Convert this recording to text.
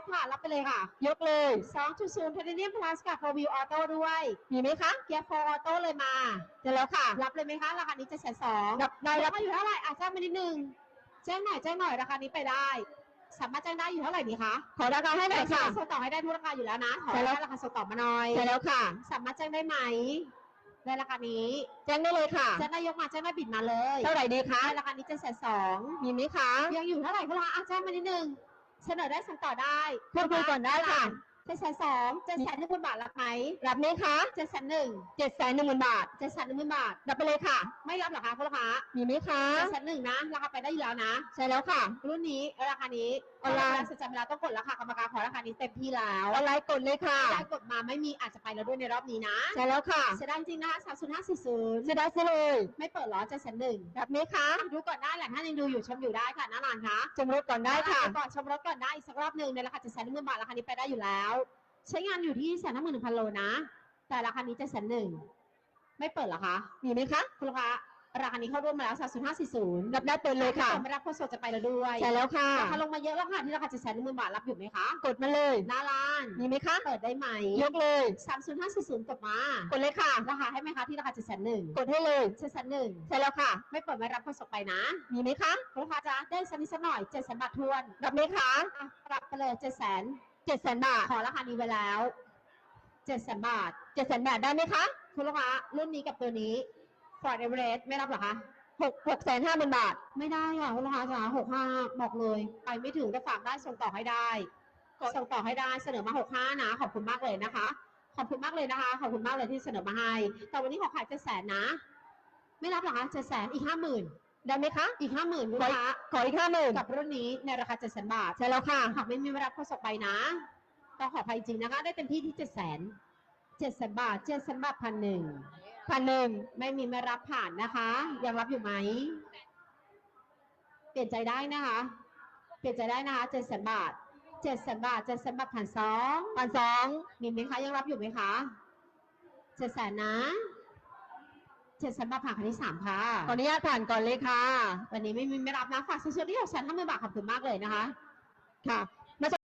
สค่ะ รับไปเลยค่ะ ยกเลย 2.0 Titanium Plus กับ4 Wheel Auto ด้วย มีไหมคะเกียร์4 Auto เลยมาเสร็จแล้วค่ะ รับเลยไหมคะ ราคานี้จะแสนสองรับได้ได้รัรับบมาอยู่เท่าไหร่อะแจ้งมานิดนึงแจ้งหน่อยแจ้งหน่อยราคานี้ไปได้สามารถแจ้งได้อยู่เท่าไหร่ดีคะ ขอราคาให้หน่อยค่ะส่งต่อให้ได้ทุกราคาอยู่แล้วนะ ขอใช่แล้วได้ราคาส่งต่อมาหน่อยใช่แล้วค่ะ สามารถแจ้งได้ไหมในราคานี้ แจ้งได้เลยค่ะแจ้งได้ยกมาแจ้งได้บิดมาเลย เท่าไหร่ดีคะในราคานี้จะแสนสองมีไหมคะ ยังอยู่เท่าไหร่คุณลูกค้าอะแจ้งมานิดนึง เสนอได้ส่งต่อได้ พูดคุยก่อนได้ค่ะ เจ็ดแสนสองเจ็ดแสนหนึ่งหมื่นบาทรับไหมรับไหมคะเจ็ดแสนหนึ่งเจ็ดแสนหนึ่งหมื่นบาทเจ็ดแสนหนึ่งหมื่นบาท รับไปเลยค่ะ ไม่รับเหรอคะคุณลูกค้ามีไหมคะเจ็ดแสนหนึ่งนะราคาไปได้อยู่แล้วนะ ใช่แล้วค่ะ รุ่นนี้ราคานี้ออนไลน์ถ้าเวาสนใจเวลาต้องกดราคากรรมการขอราคานี้เต็มที่แล้วออนไลน์กดเลยค่ะได้กดมาไม่มีอาจจะไปแล้วด้วยในรอบนี้นะใช่แล้วค่ะเสียดายจริงๆนะคะสามศูนย์ห้าสี่ศูนย์จะได้ซื้อเลย ไม่เปิดเหรอเจ็ดแสนหนึ่งรับไหมคะดูก่อนได้แหละท่านยังดูอยู่ชมอยู่ได้ค่ะหน้าร้านคะจมรถก่อนได้ค่ะก่อนชมรถก่อนได้อีกสักรอบหนึ่งในราคาเจ็ดแสนหนึ่งหมื่นบาทราคานี้ไปได้อยู่แล้ว ใช้งานอยู่ที่แสนห้าหมื่นหนึ่งพันโลนะ แต่ราคานี้เจ็ดแสนหนึ่งไม่เปิดเหรอคะมีไหมคะคุณลูกค้าราคานี้เข้าร่วมมาแล้วสามศูนย์ห้าสี่ศูนย์รับได้เปิดเลยค่ะไม่รับโฆษณาจะไปแล้วด้วยใช่แล้วค่ะราคาลงมาเยอะแล้วค่ะที่ราคาเจ็ดแสนหนึ่งหมื่นบาทรับอยู่ไหมคะกดมาเลยหน้าร้านมีไหมคะเปิดได้ไหมยกเลยสามศูนย์ห้าสี่ศูนย์กดมากดเลยค่ะราคาให้ไหมคะที่ราคาเจ็ดแสนหนึ่งกดให้เลยเจ็ดแสนหนึ่งใช่แล้วค่ะ ไม่เปิดไม่รับโฆษณาไปนะ มีไหมคะคุณลูกค้าจะได้สักนิดสักหน่อยเจ็ดแสนบาททวนรับไหมคะอะรับไปเลยเจ็ดแสน เจ็ดแสนบาทขอราคานี้ไว้แล้วเจ็ดแสนบาทเจ็ดแสนบาทได้ไหมคะคุณลูกค้ารุ่นนี้กับตัวนี้ Ford Everest ไม่รับหรอคะหกหกแสนห้าหมื่นบาท ไม่ได้ค่ะคุณลูกค้าจ๋าหกห้าบอกเลย ไปไม่ถึงแต่ฝากได้ส่งต่อให้ได้ส่งต่อให้ได้เสนอมาหกห้านะขอบคุณมากเลยนะคะ ขอบคุณมากเลยนะคะขอบคุณมากเลยที่เสนอมาให้แต่วันนี้ขอขายเจ็ดแสนนะ ไม่รับหรอคะเจ็ดแสนอีกห้าหมื่น ได้ไหมคะ อีกห้าหมื่นคุณขอลูกค้าขออีกห้าหมื่นกับรุ่นนี้ในราคาเจ็ดแสนบาทใช่แล้วค่ะหากไม่มีมารับข้อสอบไปนะต้องขออภัยจริงนะคะ ได้เต็มที่ที่เจ็ดแสนเจ็ดแสนบาทเจ็ดแสนบาทพันหนึ่งพันหนึ่งไม่มีมารับผ่านนะคะ ยังรับอยู่ไหม เปลี่ยนใจได้นะคะ เปลี่ยนใจได้นะคะเจ็ดแสนบาทเจ็ดแสนบาทเจ็ดแสนบาทผ่านสองพันสองมีไหมคะยังรับอยู่ไหมคะเจ็ดแสนนะเจ็ดแสนบาทผ่านครั้งที่สามค่ะขออนุญาตผ่านก่อนเลยค่ะ วันนี้ไม่มีไม่รับนะฝากซื้อๆที่หกแสนห้าหมื่นบาทขอบคุณมากเลยนะคะ ค่ะ